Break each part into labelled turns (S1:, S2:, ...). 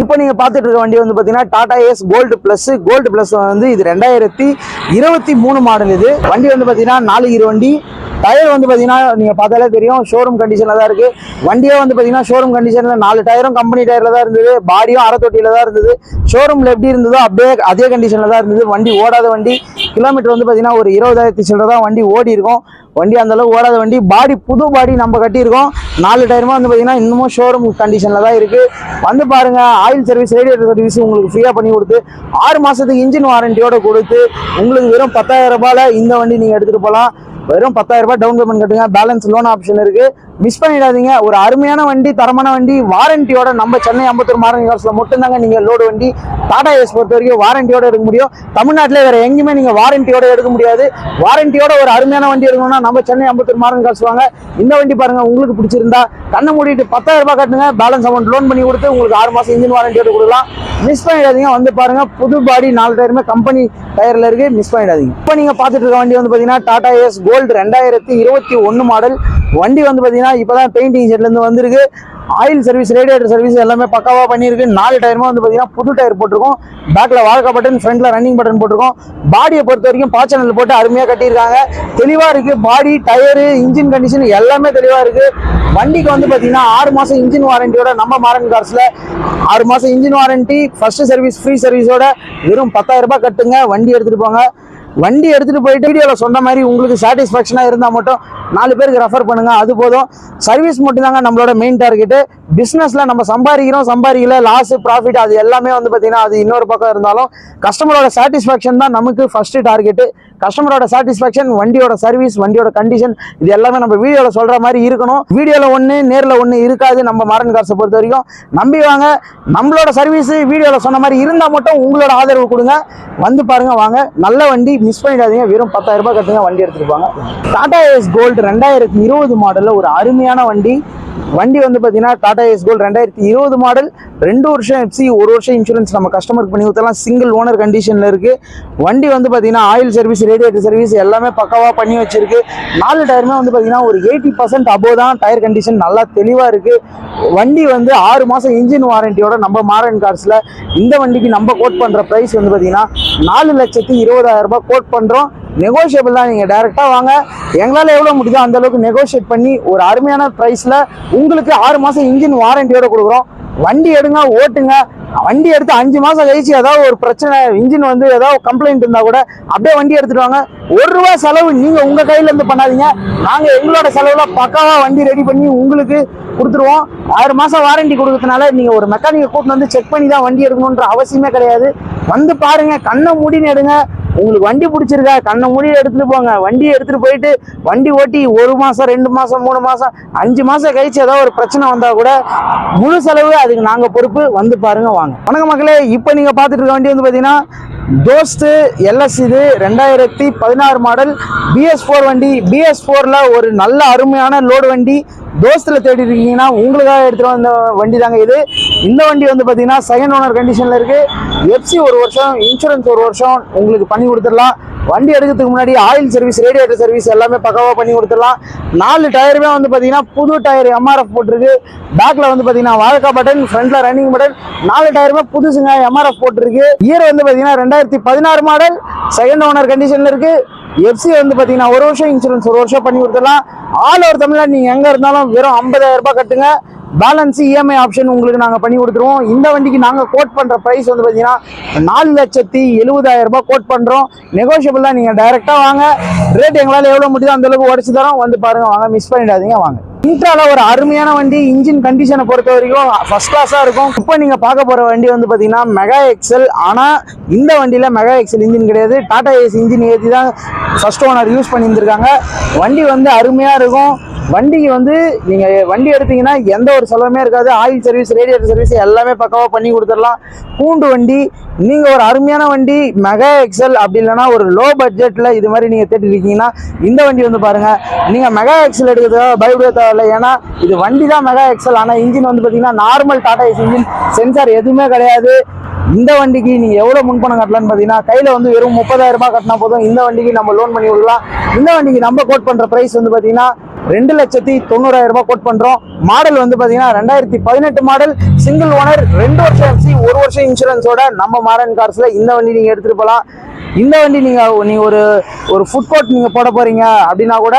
S1: இப்போ நீங்கள் பார்த்துட்டு இருக்க வண்டி வந்து பார்த்தீங்கன்னா Tata ace gold plus gold plus வந்து இது ரெண்டாயிரத்தி இருபத்தி மூணு மாடல் இது. வண்டி வந்து பார்த்தீங்கன்னா நாலு இரு வண்டி. டயர் வந்து பார்த்தீங்கன்னா நீங்கள் பார்த்தாலே தெரியும் ஷோரூம் கண்டிஷனில் தான் இருக்குது வண்டியே வந்து பார்த்தீங்கன்னா ஷோரூம் கண்டிஷனில் நாலு டயரும் கம்பெனி டயரில் தான் இருந்தது. பாடியும் அறத்தொட்டியில் தான் இருந்தது. ஷோரூமில் எப்படி இருந்ததோ அப்படியே அதே கண்டிஷனில் தான் இருந்தது. வண்டி ஓடாத வண்டி. கிலோமீட்டர் வந்து பார்த்தீங்கன்னா ஒரு இருபதாயிரத்தி சில்லற தான் வண்டி ஓடி இருக்கும். வண்டி அந்த அளவுக்கு ஓடாத வண்டி பாடி புது பாடி நம்ம கட்டியிருக்கோம். நாலு டயருமா வந்து பார்த்தீங்கன்னா இன்னமும் ஷோரூம் கண்டிஷனில் தான் இருக்குது வந்து பாருங்கள் ஆயில் சர்வீஸ் ரேடியேட்டர் சர்வீஸ் உங்களுக்கு ஃப்ரீயாக பண்ணி கொடுத்து ஆறு மாதத்துக்கு இன்ஜின் வாரண்டியோட கொடுத்து உங்களுக்கு வெறும் பத்தாயிரம் ரூபாயில் இந்த வண்டி நீங்கள் எடுத்துகிட்டு போகலாம் வெறும் பத்தாயிரம் ரூபாய் டவுன் பேமெண்ட் கட்டுங்க. பேலன்ஸ் லோன் ஆப்ஷன் இருக்குது மிஸ் பண்ணிடாதீங்க. ஒரு அருமையான வண்டி தரமான வண்டி வாரண்டியோட நம்ம சென்னை ஐம்பத்தூர் மாரன் காசுல மட்டும்தாங்க நீங்கள் லோடு வண்டி டாடா ஏஸ் பொறுத்த வரைக்கும் வாரண்டியோட எடுக்க முடியும். தமிழ்நாட்டில் வேற எங்கேயுமே நீங்கள் வாரண்டியோட எடுக்க முடியாது. வாரண்டியோட ஒரு அருமையான வண்டி எடுக்கணும்னா நம்ம சென்னை ஐம்பத்தூர் மாரன் காசு வாங்க. இந்த வண்டி பாருங்க உங்களுக்கு பிடிச்சிருந்தா கண்ணை மூடிட்டு பத்தாயிரம் ரூபாய் கட்டுங்க. பேலன்ஸ் அமௌண்ட் லோன் பண்ணி கொடுத்து உங்களுக்கு ஆறு மாதம் இன்ஜின் வாரண்டியோட கொடுக்கலாம். மிஸ் பண்ணிடாதீங்க. வந்து பாருங்க புது பாடி நாலு டயருமே கம்பெனி டயரில் இருக்கு. மிஸ் பண்ணிடாதீங்க. இப்போ நீங்கள் பார்த்துட்டு இருக்க வண்டி வந்து பார்த்தீங்கன்னா டாடா ஏஸ் கோல்டு ரெண்டாயிரத்தி இருபத்தி ஒன்று மாடல் வண்டி வந்து பார்த்தீங்கன்னா இப்போ தான் பெயிண்டிங் செட்லேருந்து வந்திருக்கு. ஆயில் சர்வீஸ் ரேடியேட்டர் சர்வீஸ் எல்லாமே பக்காவாக பண்ணியிருக்கு. நாலு டயருமே வந்து பார்த்தீங்கன்னா புது டயர் போட்டிருக்கோம். பேக்கில் வாழ்க்கை பட்டன் ஃப்ரண்ட்டில் ரன்னிங் பட்டன் போட்டிருக்கோம். பாடியை பொறுத்த வரைக்கும் பாச்சனல் போட்டு அருமையாக கட்டியிருக்காங்க. தெளிவாக இருக்குது பாடி டயரு இன்ஜின் கண்டிஷன் எல்லாமே தெளிவாக இருக்குது வண்டிக்கு வந்து பார்த்தீங்கன்னா ஆறு மாதம் இன்ஜின் வாரண்டியோட நம்ம மாரன் கார்ஸில் ஆறு மாதம் engine warranty first service free சர்வீஸோட வெறும் பத்தாயிரம் ரூபாய் கட்டுங்க. வண்டி எடுத்துகிட்டு போங்க. வண்டி எடுத்துகிட்டு போயிட்டு வீடியோவில் சொன்ன மாதிரி உங்களுக்கு சாட்டிஸ்ஃபேக்ஷனாக இருந்தால் மட்டும் நாலு பேருக்கு ரெஃபர் பண்ணுங்கள் அது போதும். சர்வீஸ் மட்டும்தாங்க நம்மளோட மெயின் டார்கெட்டு பிஸ்னஸில் நம்ம சம்பாதிக்கிறோம் சம்பாதிக்கல. லாஸ் ப்ராஃபிட் அது எல்லாமே வந்து பார்த்திங்கன்னா அது இன்னொரு பக்கம் இருந்தாலும் கஸ்டமரோட சாட்டிஸ்ஃபேக்ஷன் தான் நமக்கு ஃபர்ஸ்ட் டார்கெட்டு கஸ்டமரோட சாட்டிஸ்ஃபேக்ஷன் வண்டியோட சர்வீஸ் வண்டியோட கண்டிஷன் இது எல்லாமே நம்ம வீடியோவில் சொல்கிற மாதிரி இருக்கணும். வீடியோவில் ஒன்று நேரில் ஒன்று இருக்காது நம்ம மாரன் கார்ஸை பொறுத்த வரைக்கும். நம்பி வாங்க. நம்மளோட சர்வீஸ் வீடியோவில் சொன்ன மாதிரி இருந்தால் மட்டும் உங்களோட ஆதரவு கொடுங்க. வந்து பாருங்கள் வாங்க. நல்ல வண்டி மிஸ் பண்ணிடாதீங்க. வெறும் பத்தாயிரம் ரூபாய் கட்டுங்க வண்டி எடுத்துகிட்டு போங்க. டாடா ஏஸ் கோல்டு ரெண்டாயிரத்தி இருபது மாடலில் ஒரு அருமையான வண்டி. வண்டி வந்து பார்த்தீங்கன்னா டாடா எஸ் கோல்டு ரெண்டாயிரத்தி இருபது மாடல் ரெண்டு வருஷம் எஃப்சி ஒரு வருஷம் இன்சூரன்ஸ் நம்ம கஸ்டமருக்கு பண்ணி கொடுத்தலாம் சிங்கிள் ஓனர் கண்டிஷனில் இருக்குது வண்டி வந்து பார்த்தீங்கன்னா ஆயில் சர்வீஸ் ரேடியேட்டர் சர்வீஸ் எல்லாமே பக்காவாக பண்ணி வச்சிருக்கு. நாலு டயருமே வந்து பார்த்தீங்கன்னா ஒரு எயிட்டி பர்சன்ட் அபோவ் தான் டயர் கண்டிஷன் நல்லா தெளிவாக இருக்குது வண்டி வந்து ஆறு மாதம் இன்ஜின் வாரண்டியோட நம்ம மாரன் கார்ஸில் இந்த வண்டிக்கு நம்ம கோட் பண்ணுற ப்ரைஸ் வந்து பார்த்தீங்கன்னா நாலு லட்சத்தி இருபதாயிரம் ரூபாய் கோட் பண்ணுறோம் நெகோஷியபிள் தான் நீங்கள் டேரெக்டாக வாங்க. எங்களால் எவ்வளோ முடியுதோ அந்தளவுக்கு நெகோஷியேட் பண்ணி ஒரு அருமையான ப்ரைஸில் உங்களுக்கு ஆறு மாதம் இன்ஜின் வாரண்டியோட கொடுக்குறோம். வண்டி எடுங்க ஓட்டுங்க. வண்டி எடுத்து அஞ்சு மாதம் கழிச்சு ஏதாவது ஒரு பிரச்சனை இன்ஜின் வந்து ஏதாவது கம்ப்ளைண்ட் இருந்தால் கூட அப்படியே வண்டி எடுத்துட்டு வாங்க. ஒரு ரூபா செலவு நீங்கள் உங்கள் கையிலேருந்து பண்ணாதீங்க. நாங்கள் எங்களோட செலவில் பக்காவாக வண்டி ரெடி பண்ணி உங்களுக்கு கொடுத்துருவோம். ஆறு மாதம் வாரண்டி கொடுக்கறதுனால நீங்கள் ஒரு மெக்கானிக்கை கூட்டிட்டு வந்து செக் பண்ணி தான் வண்டி எடுக்கணுன்ற அவசியமே கிடையாது. வந்து பாருங்கள் கண்ணை மூடின்னு எடுங்க. உங்களுக்கு வண்டி பிடிச்சிருக்கா? கண்ணை மூடி எடுத்துகிட்டு போங்க. வண்டியை எடுத்துகிட்டு போயிட்டு வண்டி ஓட்டி ஒரு மாதம் ரெண்டு மாதம் மூணு மாதம் அஞ்சு மாதம் கழிச்சு ஏதாவது ஒரு பிரச்சனை வந்தால் கூட முழு செலவு அதுக்கு நாங்கள் பொறுப்பு வந்து பாருங்க வாங்க. வணக்க மக்களே இப்போ நீங்கள் பார்த்துட்டு இருக்க வண்டி வந்து பார்த்தீங்கன்னா தோஸ்து எல்எஸ் இது ரெண்டாயிரத்தி பதினாறு மாடல் பிஎஸ் ஃபோர் வண்டி. பிஎஸ் ஃபோரில் ஒரு நல்ல அருமையான லோடு வண்டி. தோஸ்தில் தேடி இருக்கீங்கன்னா உங்களுக்காக எடுத்துகிட்டு வந்த வண்டி தாங்க இது. இந்த வண்டி வந்து பார்த்தீங்கன்னா செகண்ட் ஓனர் கண்டிஷனில் இருக்குது எஃப்சி ஒரு வருஷம் இன்சூரன்ஸ் ஒரு வருஷம் உங்களுக்கு பண்ணி கொடுத்துடலாம். வண்டி எடுக்கிறதுக்கு முன்னாடி ஆயில் சர்வீஸ் ரேடியேட்டர் சர்வீஸ் எல்லாமே பக்காவாக பண்ணி கொடுத்துடலாம். நாலு டயருமே வந்து பார்த்தீங்கன்னா புது டயர் எம்ஆர்எஃப் போட்டிருக்கு. பேக்கில் வந்து பார்த்தீங்கன்னா வாழக்கா பட்டன் ஃப்ரண்ட்டில் ரன்னிங் பட்டன் நாலு டயருமே புதுசுங்க எம்ஆர்எஃப் போட்டிருக்கு. இயர் வந்து பார்த்தீங்கன்னா ரெண்டாயிரத்தி பதினாறு மாடல் செகண்ட் ஓனர் கண்டிஷனில் இருக்குது எஃப்சி வந்து பார்த்தீங்கன்னா ஒரு வருஷம் இன்சூரன்ஸ் ஒரு வருஷம் பண்ணி கொடுத்துடலாம். ஆல் ஓவர் தமிழ்நாடு நீங்கள் எங்கே இருந்தாலும் வெறும் 50000 ரூபாய் கட்டுங்க. பேலன்ஸ் இஎம்ஐ ஆப்ஷன் உங்களுக்கு நாங்கள் பண்ணி கொடுத்துருவோம். இந்த வண்டிக்கு நாங்கள் கோட் பண்ணுற ப்ரைஸ் வந்து பார்த்தீங்கன்னா நாலு லட்சத்தி எழுபதாயிரம் ரூபாய் கோட் பண்ணுறோம் நெகோஷியபிளாக நீங்கள் டைரெக்டாக வாங்க. ரேட் எங்களால் எவ்வளோ முடியுதோ அந்தளவுக்கு உடச்சி தரோம். வந்து பாருங்கள் வாங்க மிஸ் பண்ணிடாதீங்க வாங்க. இன்ட்ரால ஒரு அருமையான வண்டி இன்ஜின் கண்டிஷனை பொறுத்த வரைக்கும் ஃபர்ஸ்ட் கிளாஸாக இருக்கும். இப்போ நீங்கள் பார்க்க போகிற வண்டி வந்து பார்த்தீங்கன்னா மெகா எக்ஸல் ஆனால் இந்த வண்டியில் மெகா எக்ஸல் இன்ஜின் கிடையாது. டாடா ஏசி இன்ஜின் ஏற்றி தான் ஃபர்ஸ்ட் ஓனர் யூஸ் பண்ணியிருந்திருக்காங்க. வண்டி வந்து அருமையாக இருக்கும். வண்டிக்கு வந்து நீங்கள் வண்டி எடுத்தீங்கன்னா எந்த ஒரு செலவுமே இருக்காது. ஆயில் சர்வீஸ் ரேடியேட்டர் சர்வீஸ் எல்லாமே பக்கவாக பண்ணி கொடுத்துடலாம். பூண்டு வண்டி நீங்கள் ஒரு அருமையான வண்டி மெகா எக்ஸல் அப்படி இல்லைன்னா ஒரு லோ பட்ஜெட்டில் இது மாதிரி நீங்கள் தேடி இருக்கீங்கன்னா இந்த வண்டி வந்து பாருங்கள் நீங்கள் மெகா எக்ஸல் எடுக்கிறதுக்காக பயப்பட தேவையில்லை. ஏன்னா இது வண்டி தான் மெகா எக்ஸல் ஆனால் இன்ஜின் வந்து பார்த்தீங்கன்னா normal Tata AC engine sensor எதுவுமே கிடையாது. இந்த வண்டிக்கு நீங்கள் எவ்வளோ முன்பணம் கட்டலாம்னு பார்த்தீங்கன்னா கையில் வந்து வெறும் முப்பதாயிரம் ரூபாய் கட்டினா போதும். இந்த வண்டிக்கு நம்ம லோன் பண்ணி விடலாம் இந்த வண்டிக்கு நம்ம கோட் பண்ணுற ப்ரைஸ் வந்து பார்த்தீங்கன்னா ரெண்டு லட்சத்தி தொண்ணூறாயிரம் ரூபாய் கோட் பண்றோம். மாடல் வந்து பாத்தீங்கன்னா ரெண்டாயிரத்தி பதினெட்டு மாடல் சிங்கிள் ஓனர் ரெண்டு வருஷம் எஃப்சி ஒரு வருஷம் இன்சூரன்ஸோட நம்ம மாடர்ன் கார்ஸ்ல இந்த வண்டி நீங்க எடுத்துட்டு போகலாம் இந்த வண்டி நீங்க நீங்க ஒரு ஒரு ஃபுட் கோர்ட் நீங்க போட போறீங்க அப்படின்னா கூட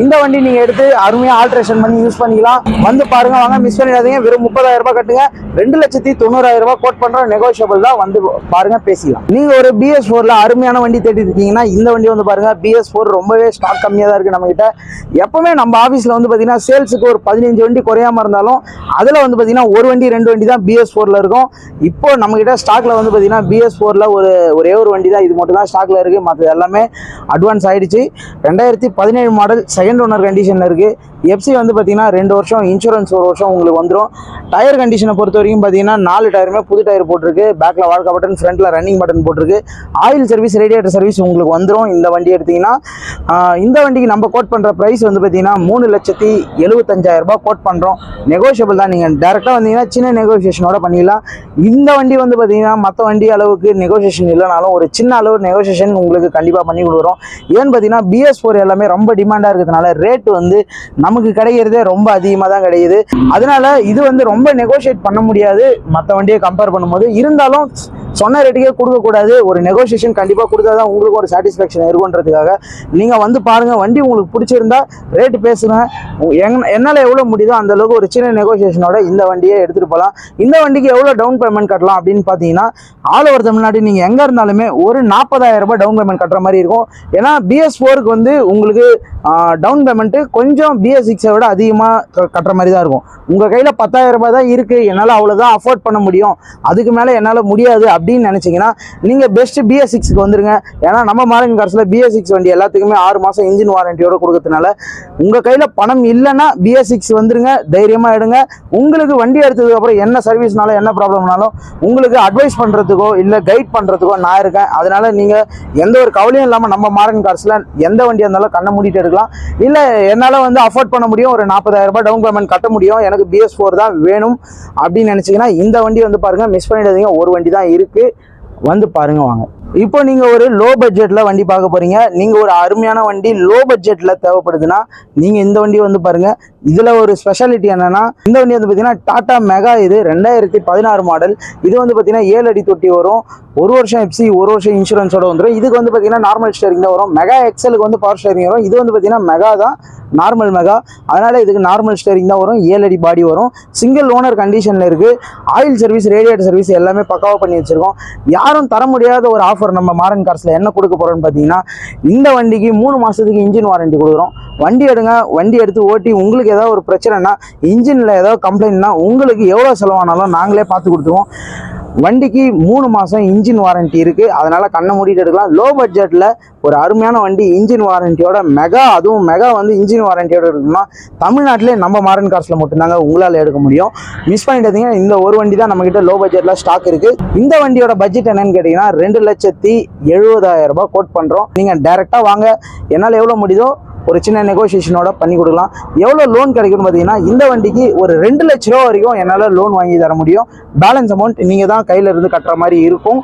S1: இந்த வண்டி நீங்க எடுத்து அருமையா ஆல்ட்ரேஷன் பண்ணி யூஸ் பண்ணிக்கலாம். வந்து பாருங்க வாங்க மிஸ் பண்ணிடாதீங்க. வெறும் முப்பதாயிரம் ரூபாய் கட்டுங்க. ரெண்டு லட்சத்தி தொண்ணூறாயிரம் ரூபாய் கோட் பண்றோம் நெகோஷியபிள் தான் வந்து பாருங்க பேசிக்கலாம். நீங்க ஒரு பிஎஸ் ஃபோர்ல அருமையான வண்டி தேடி இருக்கீங்கன்னா இந்த வண்டி வந்து பாருங்க பிஎஸ் ஃபோர் ரொம்பவே ஸ்டாக் கம்மியா தான் இருக்கு நம்ம கிட்ட எப்பவுமே நம்ம நம்ம ஆஃபீஸில் வந்து பார்த்தீங்கன்னா சேல்ஸுக்கு ஒரு பதினஞ்சு வண்டி குறையாம இருந்தாலும் அதில் வந்து பார்த்தீங்கன்னா ஒரு வண்டி ரெண்டு வண்டி தான் பிஎஸ் ஃபோரில் இருக்கும். இப்போ நம்மக்கிட்ட ஸ்டாக்கில் ஸ்டாக்ல வந்து பார்த்தீங்கன்னா பிஎஸ் ஃபோரில் ஒரு ஒரே ஒரு வண்டி தான். இது மட்டும் தான் ஸ்டாக்கில் இருக்குது மற்றது எல்லாமே அட்வான்ஸ் ஆகிடுச்சு ரெண்டாயிரத்தி பதினேழு மாடல் செகண்ட் ஓனர் கண்டிஷனில் இருக்குது எஃப்சி வந்து பார்த்தீங்கன்னா ரெண்டு வருஷம் இன்சூரன்ஸ் ஒரு வருஷம் உங்களுக்கு வந்துடும் டயர் கண்டிஷனை பொறுத்த வரைக்கும் பார்த்தீங்கன்னா நாலு டயருமே புது டயர் போட்டிருக்கு. பேக்கில் வாழ்க்கை பட்டன் ஃப்ரண்ட்டில் ரன்னிங் பட்டன் போட்டிருக்கு. ஆயில் சர்வீஸ் ரேடியேட்டர் சர்வீஸ் உங்களுக்கு வந்துடும் இந்த வண்டி எடுத்திங்கன்னா இந்த வண்டிக்கு நம்ம கோட் பண்ணுற ப்ரைஸ் வந்து பார்த்தீங்கன்னா மூணு லட்சத்தி எழுபத்தஞ்சாயிரரூபா கோட் பண்ணுறோம் நெகோஷியபிள் தான் நீங்கள் டேரெக்டாக வந்தீங்கன்னா சின்ன நெகோசியேஷனோட பண்ணிக்கலாம் இந்த வண்டி வந்து பார்த்தீங்கன்னா மற்ற வண்டி அளவுக்கு நெகோசியேஷன் இல்லைனாலும் ஒரு சின்ன அளவு நெகோசியேஷன் உங்களுக்கு கண்டிப்பாக பண்ணி கொடுக்குறோம். ஏன்னு பார்த்தீங்கன்னா பிஎஸ் ஃபோர் எல்லாமே ரொம்ப டிமாண்டாக இருக்கிறதுனால ரேட் வந்து நமக்கு கிடைக்கிறதே ரொம்ப அதிகமாக தான் கிடைக்குது. அதனால இது வந்து ரொம்ப நெகோஷியேட் பண்ண முடியாது. மற்ற வண்டியை கம்பேர் பண்ணும்போது. இருந்தாலும் சொன்ன ரேட்டுக்கே கொடுக்கக்கூடாது. ஒரு நெகோசியேஷன் கண்டிப்பாக கொடுத்தா தான் உங்களுக்கு ஒரு சாட்டிஸ்ஃபேக்ஷன் இருக்குன்றதுக்காக நீங்கள் வந்து பாருங்கள் வண்டி உங்களுக்கு பிடிச்சிருந்தா ரேட்டு பேசுங்க. எங் எங்க- என்னால் எவ்வளோ முடியுதோ அந்த அளவுக்கு ஒரு சின்ன நெகோசியேஷனோட இந்த வண்டியை எடுத்துகிட்டு போகலாம் இந்த வண்டிக்கு எவ்வளோ டவுன் பேமெண்ட் கட்டலாம் அப்படின்னு பார்த்தீங்கன்னா ஆல் ஓவர் தமிழ்நாடு நீங்கள் எங்கே இருந்தாலுமே ஒரு நாற்பதாயிரம் ரூபாய் டவுன் பேமெண்ட் கட்டுற மாதிரி இருக்கும். ஏன்னா பிஎஸ் ஃபோருக்கு வந்து உங்களுக்கு டவுன் பேமெண்ட்டு கொஞ்சம் பிஎஸ் சிக்ஸை விட அதிகமாக கட்டுற மாதிரி தான் இருக்கும். உங்கள் கையில் பத்தாயிரம் ரூபாய் தான் இருக்குது என்னால் அவ்வளோதான் அஃபோர்ட் பண்ண முடியும். அதுக்கு மேலே என்னால் முடியாது. அப்படின்னு நினச்சிங்கன்னா நீங்கள் பெஸ்ட்டு பிஎஸ் சிக்ஸ்க்கு வந்துருங்க. ஏன்னா நம்ம மாரன் கார்ஸில் பிஎஸ் சிக்ஸ் வண்டி எல்லாத்துக்குமே ஆறு மாதம் இன்ஜின் வாரண்டியோட கொடுக்கறதுனால உங்கள் கையில் பணம் இல்லைன்னா பிஎஸ் சிக்ஸ் வந்துருங்க தைரியமாக எடுங்க. உங்களுக்கு வண்டி எடுத்ததுக்கு அப்புறம் என்ன சர்வீஸ்னால என்ன ப்ராப்ளம்னாலும் உங்களுக்கு அட்வைஸ் பண்ணுறதுக்கோ இல்லை கைட் பண்ணுறதுக்கோ நான் இருக்கேன். அதனால நீங்கள் எந்த ஒரு கவலையும் இல்லாமல் நம்ம மாரன் கார்ஸில் எந்த வண்டியாக இருந்தாலும் கண்ணை மூடிட்டு எடுக்கலாம். இல்லை என்னால் வந்து அஃபோர்ட் பண்ண முடியும். ஒரு நாற்பதாயிரம் ரூபாய் டவுன் பேமெண்ட் கட்ட முடியும். எனக்கு பிஎஸ் ஃபோர் தான் வேணும் அப்படின்னு நினச்சிங்கன்னா இந்த வண்டி வந்து பாருங்கள் மிஸ் பண்ணிடாதீங்க. ஒரு வண்டி தான் இருக்குது வந்து பாருங்க வாங்க. இப்போ நீங்க ஒரு லோ பட்ஜெட்ல வண்டி பார்க்க போறீங்க. நீங்க ஒரு அருமையான வண்டி லோ பட்ஜெட்ல தேவைப்படுதுன்னா நீங்க இந்த வண்டி வந்து பாருங்க. இதுல ஒரு ஸ்பெஷாலிட்டி என்னன்னா இந்த வண்டி வந்து பாத்தீங்கன்னா டாடா மெகா இது ரெண்டாயிரத்தி பதினாறு மாடல் இது வந்து பாத்தீங்கன்னா ஏழு அடி தொட்டி வரும். ஒரு வருஷம் எப்சி ஒரு வருஷம் இன்சூரன்ஸோட வந்துடும் இதுக்கு வந்து பாத்தீங்கன்னா நார்மல் ஸ்டேரிங் தான் வரும். மெகா எக்ஸலுக்கு வந்து பவர் ஸ்டேரிங் வரும். இது வந்து பாத்தீங்கன்னா மெகா தான் நார்மல் மெகா அதனால இதுக்கு நார்மல் ஸ்டேரிங் தான் வரும். ஏழு அடி பாடி வரும். சிங்கிள் ஓனர் கண்டிஷன்ல இருக்கு. ஆயில் சர்வீஸ் ரேடியேட்டர் சர்வீஸ் எல்லாமே பக்காவாக பண்ணி வச்சிருக்கோம். யாரும் தர முடியாத ஒரு ஆஃபர் நம்ம மாரன் கார்ஸ்ல என்ன கொடுக்க போறோம்னு பார்த்தீங்கன்னா இந்த வண்டிக்கு மூணு மாசத்துக்கு இன்ஜின் வாரண்டி கொடுக்குறோம். வண்டி எடுங்க. வண்டி எடுத்து ஓட்டி உங்களுக்கு ஏதாவது ஒரு பிரச்சனைனா இன்ஜினில் ஏதாவது கம்ப்ளைண்ட்னா உங்களுக்கு எவ்வளோ செலவானாலும் நாங்களே பார்த்து கொடுத்துருவோம். வண்டிக்கு மூணு மாதம் இன்ஜின் வாரண்ட்டி இருக்குது அதனால் கண்ணை மூடிட்டு எடுக்கலாம் லோ பட்ஜெட்டில் ஒரு அருமையான வண்டி இன்ஜின் வாரண்டியோட மெகா அதுவும் மெகா வந்து இன்ஜின் வாரண்டியோட இருக்குன்னா தமிழ்நாட்டிலே நம்ம மாரன் கார்ஸில் மட்டும்தாங்க உங்களால் எடுக்க முடியும். மிஸ் பண்ணிட்டீங்க இந்த ஒரு வண்டி தான் நம்மக்கிட்ட லோ பட்ஜெட்டில் ஸ்டாக் இருக்குது இந்த வண்டியோட பட்ஜெட் என்னன்னு கேட்டிங்கன்னா ரெண்டு லட்சத்தி எழுபதாயிரம் ரூபாய் கோட் பண்ணுறோம் நீங்கள் டேரெக்டாக வாங்க. என்னால் எவ்வளோ முடியுதோ ஒரு சின்ன நெகோசியேஷனோட பண்ணி கொடுக்கலாம். எவ்வளோ லோன் கிடைக்கும்னு பார்த்தீங்கன்னா இந்த வண்டிக்கு ஒரு ரெண்டு லட்ச ரூபா வரைக்கும் என்னால் லோன் வாங்கி தர முடியும். பேலன்ஸ் அமௌண்ட் நீங்கள் தான் கையில் இருந்து கட்டுற மாதிரி இருக்கும்.